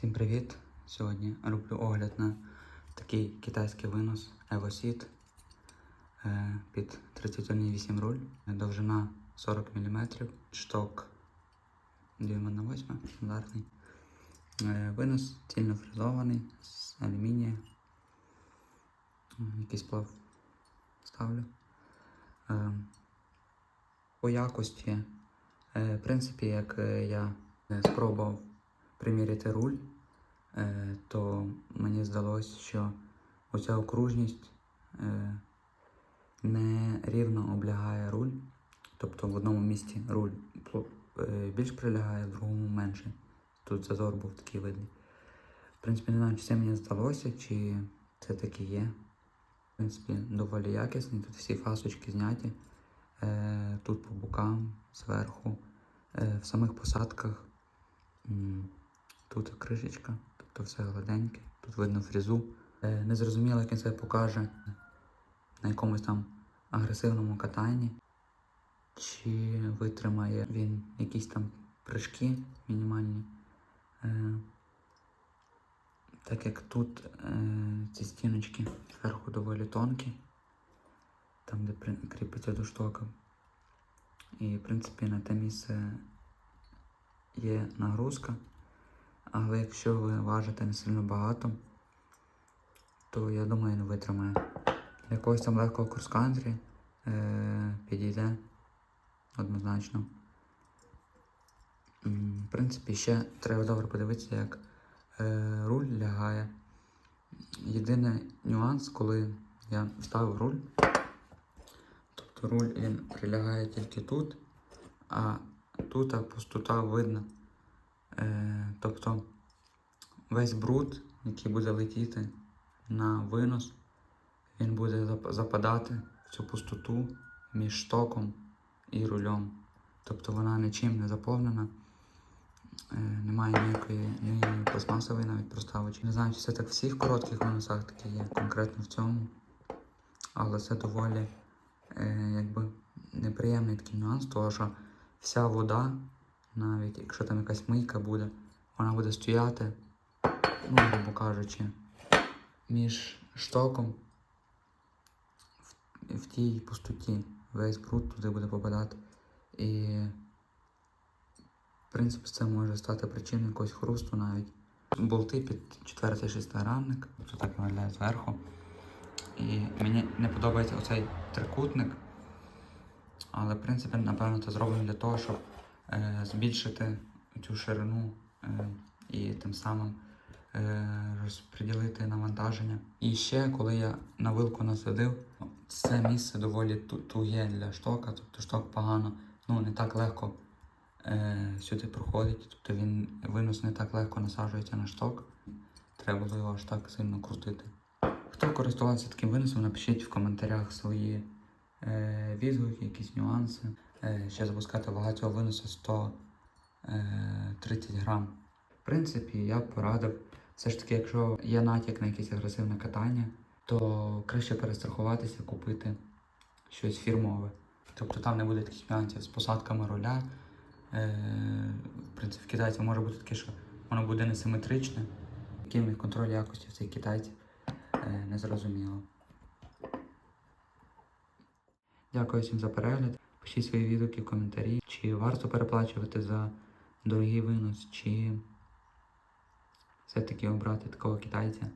Всім привіт! Сьогодні роблю огляд на такий китайський винос EvoSeed е, під 31,8 руль, довжина 40 мм, шток 2 на 8 стандартний. Е, Винос цільно фрезований з алюмінія. Якийсь плав ставлю. Е, По якості, е, в принципі, як е, я е, спробував приміряти руль, е, то мені здалося, що оця окружність е, не рівно облягає руль. Тобто в одному місці руль е, більш прилягає, в другому менше. Тут зазор був такий видний. В принципі, не знаю, чи це мені здалося, чи це таки є. В принципі, доволі якісний. Тут всі фасочки зняті. Тут по бокам, зверху, в самих посадках. Тут кришечка, тобто все гладеньке, тут видно фрезу. Е, Не зрозуміло, як він це покаже на якомусь там агресивному катанні. Чи витримає він якісь там прыжки мінімальні. Е, Так як тут е, ці стіночки зверху доволі тонкі, там де кріпиться до штока. І в принципі на те місце є нагрузка. Але якщо ви важите не сильно багато, то я думаю, він витримає. Якогось там легкого крос-кантрі е, підійде однозначно. В принципі, ще треба добре подивитися, як е, руль лягає. Єдиний нюанс, коли я ставив руль, тобто руль він прилягає тільки тут, а тут пустота видно. Е, тобто весь бруд, який буде летіти на винос, він буде западати в цю пустоту між штоком і рулем. Тобто вона нічим не заповнена. Е, немає ніякої ні пластмасової навіть проставочки. Не знаю, чи це так в всіх коротких виносах таке є, конкретно в цьому. Але це доволі е, якби неприємний такий нюанс, тому що вся вода, навіть якщо там якась мийка буде, вона буде стояти, ну, грубо кажучи, між штоком в, в тій пустоті. Весь бруд туди буде попадати. І в принципі це може стати причиною якогось хрусту навіть. Болти під четвертий шестигранник, тобто так виглядає зверху. І мені не подобається оцей трикутник. Але в принципі, напевно, це зроблено для того, щоб збільшити цю ширину е, і тим самим е, розподілити навантаження. І ще, коли я на вилку насадив, це місце доволі ту- туге для штока, тобто шток погано, ну не так легко е, сюди проходить, тобто він винос не так легко насаджується на шток. Треба було його аж так сильно крутити. Хто користувався таким виносом, напишіть в коментарях свої е, відгуки, якісь нюанси. Е, ще запускати вага цього виносу 130 грам. В принципі, я б порадив, все ж таки, якщо є натяк на якесь агресивне катання, то краще перестрахуватися, купити щось фірмове. Тобто там не буде таких нюансів з посадками руля. Е, в принципі, в китайців може бути таке, що воно буде несиметричне. Яким контроль якості в цих китайців е, не зрозуміло. Дякую всім за перегляд. Пишіть свої відгуки в коментарі, чи варто переплачувати за дорогий винос, чи все-таки обрати такого китайця.